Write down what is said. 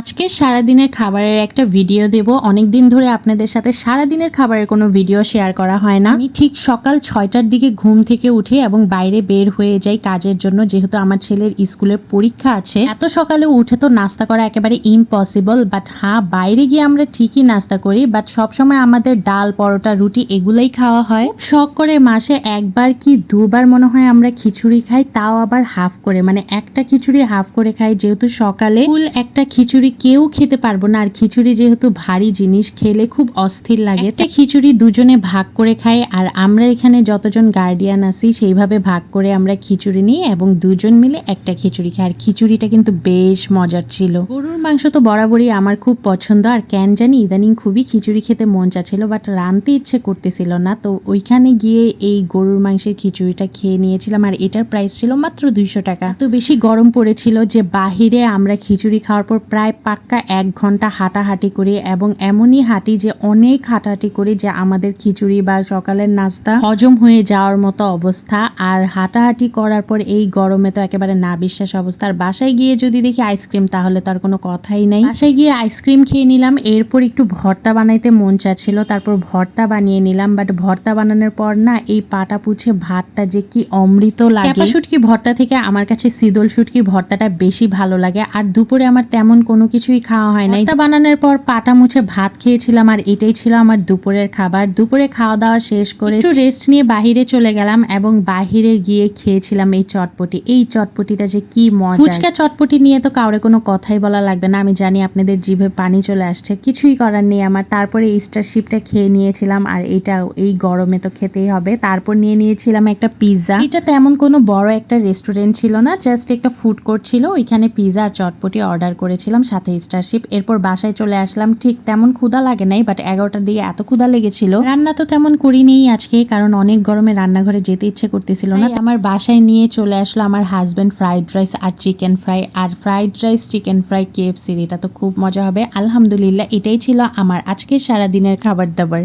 আজকে সারাদিনের খাবারের একটা ভিডিও দেব। অনেক দিন ধরে আপনাদের সাথে সারাদিনের খাবারের কোনো ভিডিও শেয়ার করা হয় না। আমি ঠিক সকাল ছয়টার দিকে ঘুম থেকে উঠি এবং বাইরে বের হয়ে যাই কাজের জন্য, যেহেতু আমার ছেলের স্কুলের পরীক্ষা আছে। এত সকালে উঠে তো নাস্তা করা একেবারে ইম্পসিবল বাট হ্যাঁ বাইরে গিয়ে আমরা ঠিকই নাস্তা করি বাট সবসময় আমাদের ডাল, পরোটা, রুটি এগুলোই খাওয়া হয়। শখ করে মাসে একবার কি দুবার মনে হয় আমরা খিচুড়ি খাই, তাও আবার হাফ করে মানে একটা খিচুড়ি হাফ করে খাই, যেহেতু সকালে ফুল একটা খিচুড়ি কেউ খেতে পারব না। আর খিচুড়ি যেহেতু ভারী জিনিস খেলে খুব অস্থির লাগে। একটা খিচুড়ি দুজনে ভাগ করে খাই। আর আমরা এখানে যতজন গার্ডিয়ান আছি সেইভাবে ভাগ করে আমরা খিচুড়ি নিই এবং দুজন মিলে একটা খিচুড়ি খাই। আর খিচুড়িটা কিন্তু বেশ মজার ছিল। গরুর মাংস তো বরাবরই আমার খুব পছন্দ, আর ক্যান জানি ইদানিং খুবই খিচুড়ি খেতে মন চাচ্ছিল বাট রানতে ইচ্ছে করতেছিল না, তো ওইখানে গিয়ে এই গরুর মাংসের খিচুড়িটা খেয়ে নিয়েছিলাম, আর এটার প্রাইস ছিল মাত্র দুইশো টাকা। তো বেশি গরম পড়েছিল যে বাহিরে আমরা খিচুড়ি খাওয়ার পর প্রায় পাক্কা এক ঘণ্টা হাঁটাহাঁটি করি, এবং এমনই হাঁটি যে অনেক হাঁটাহাঁটি করি যে আমাদের খিচুড়ি বা সকালের নাস্তা হজম হয়ে যাওয়ার মতো অবস্থা, আর হাঁটাহাঁটি করার পর এই গরমে তো একেবারে না বিশ্বাস অবস্থা, আর বাসায় গিয়ে যদি দেখি আইসক্রিম তাহলে তো আর কোনো কথাই নাই। বাসায় গিয়ে আইসক্রিম খেয়ে নিলাম এরপর একটু ভর্তা বানাইতে মন চাচ্ছিল তারপর ভর্তা বানিয়ে নিলাম বাট ভর্তা বানানোর পর না এই পাটা পুছে ভাতটা যে কি অমৃত লাগে। চাপা শুটকি ভর্তা থেকে আমার কাছে শীতল শুটকি ভর্তাটা বেশি ভালো লাগে আর দুপুরে আমার তেমন কোনো কিছুই খাওয়া হয় না এটা বানানোর পর পাটা মুছে ভাত খেয়েছিলাম আর এটাই ছিল আমার দুপুরের খাবার। দুপুরে খাওয়া দাওয়া শেষ করে একটু রেস্ট নিয়ে বাহিরে চলে গেলাম এবং বাহিরে গিয়ে খেয়েছিলাম এই চটপটি। এই চটপটিটা যে কি মজা। ফুচকা চটপটি নিয়ে তো কাউরে কোনো কথাই বলা লাগবে না। আমি জানি আপনাদের জিভে পানি চলে আসছে। কিছুই করার নেই আমার। তারপরে স্টারশিপটা খেয়ে নিয়েছিলাম আর এটা এই গরমে তো খেতেই হবে। তারপর নিয়ে নিয়েছিলাম একটা পিৎজা এটা তেমন কোনো বড় একটা রেস্টুরেন্ট ছিল না জাস্ট একটা ফুড কোর্ট ছিল। ওইখানে পিৎজা আর চটপটি অর্ডার করেছিলাম, সাথে স্টারশিপ এরপর বাসায় চলে আসলাম। ঠিক তেমন ক্ষুধা লাগে নাই বাট এগারোটার দিকে এত ক্ষুধা লেগেছিল। রান্না তো তেমন করিনি আজকে, কারণ অনেক গরমে রান্নাঘরে যেতে ইচ্ছে করতেছিল না। আমার বাসায় নিয়ে চলে আসলো আমার হাজব্যান্ড ফ্রাইড রাইস আর চিকেন ফ্রাই আর ফ্রাইড রাইস চিকেন ফ্রাই কেএফসির এটা তো খুব মজা হবে। আলহামদুলিল্লাহ, এটাই ছিল আমার আজকের সারা দিনের খাবার দাবার।